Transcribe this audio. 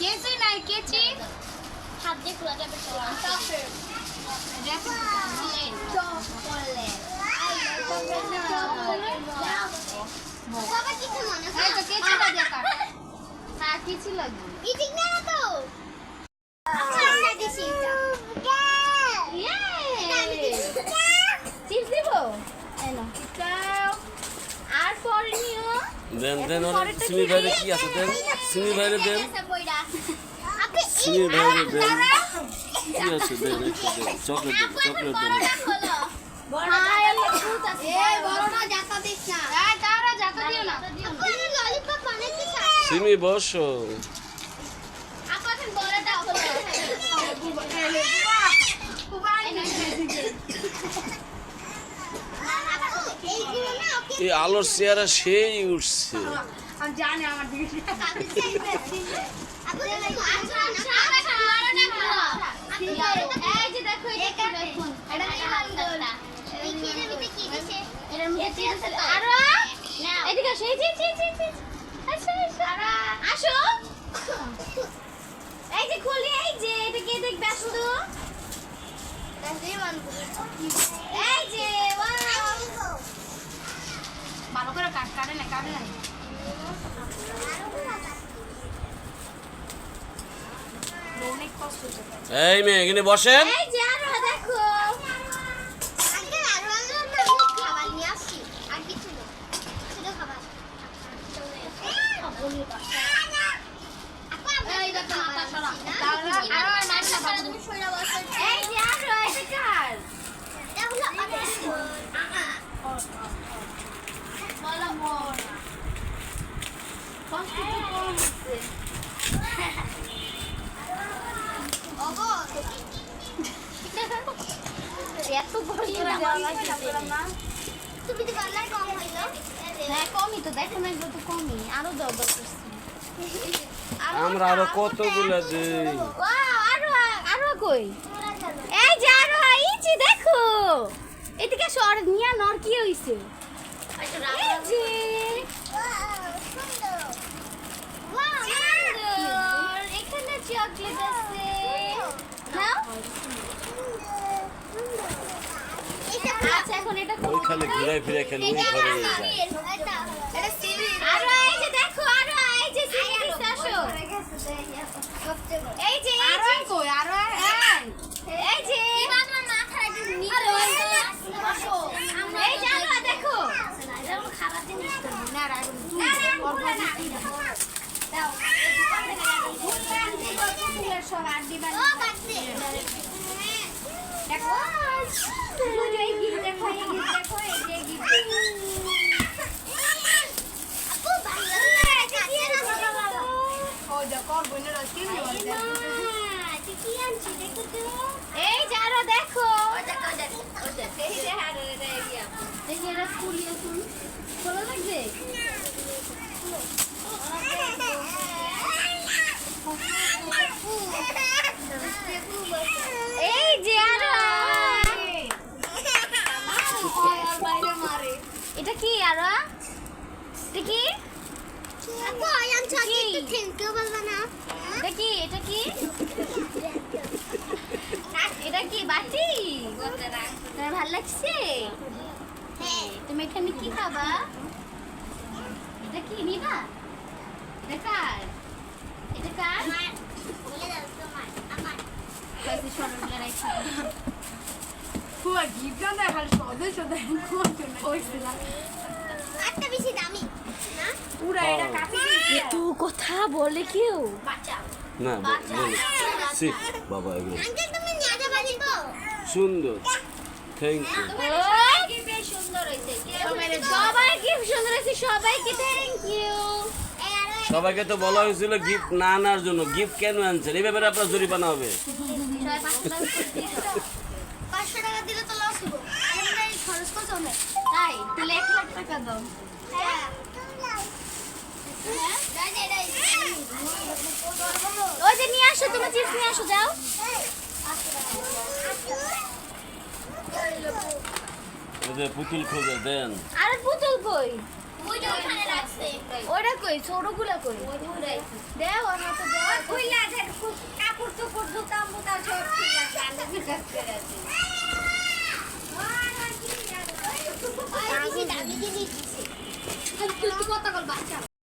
কেচি নাই? কেচি হাত দিয়ে খোলা যাবে তো চকলেট। বাবা কিছু মনে কাট হ্যাঁ লাগবে এই ঠিক না তো আচ্ছা আমরা দিছি এটা এটা আমি দিছি। চিপস দিব এলো আর পরে নিও দেন দেন সিমি কি? ভাইরে কি আছে? দেন সিমি ভাইরে দেন। সিমি ভাইরে দেন। কি আছে? দেন একটু দেন। চকলেট দেন চকলেট দেন। সিমি বসো। আপু এখন এই আলোর চেহারা সেই উঠছে আসো এই যে খুলি এই যে এটা কে দেখবে আসো এই যে wow! ভালো করে কাট কাটে না কাটে এই মেয়ে এখানে বসেন এই আমরা আরও কতগুলো দেই? এই যে আরও যে দেখো। এদিকে সর নিয়া নর কি যে সুন্দর। এখানে চকলেট আছে নাও আচ্ছা এখন এটা ওই খালি ঘুরে ফিরে খালি ওই ঘরে যায় আরও এই যে দেখো আরও এই যে সিরিজ আসো এই যে এই যে কই আরও এই যে এই যে আরও দেখো দেখো এই গিফট দেখো এই গিফট দেখো এই যে গিফট এই যে আরও দেখো দেখি এটা খুলিয়ে খুল ভালো লাগছে এই যে আরও এটা কি আরও এটা কি এটা কি এটা কি? এটা কি বাটি? তোমার ভালো লাগছে? তুমি এখানে কি খাবা? এটা কি নিবা? এটা কার? এটা কার? কাছে সরলটা রাখছি একটা বেশি দামি এত কথা বলে কেউ? না সি বাবা এগুলো সুন্দর। থ্যাংক ইউ সবাইকে থ্যাংক ইউ সবাইকে তো বলা হয়েছিল গিফট না আনার জন্য। গিফট কেন আনছেন? এই ব্যাপারে আপনার জরিমানা হবে। টাকা দিলে তো লস হব। খরচ করছ অনেক। তাই তাহলে এক লাখ টাকা দাও। হ্যাঁ। ওই যে নিয়ে আসো তোমার চিপস নিয়ে আসো যাও পুতুল খোঁজে দেন আর পুতুল কই রাখছে কই ছোটগুলো কই দেও ওর হাতে দেও কইলা যে কাপড় চোপড় জুতা মুতা সব ঠিক আছে আন্দাজ বিকাশ করে আছে দামি দিদি দিচ্ছে তুই কথা বল বাচ্চা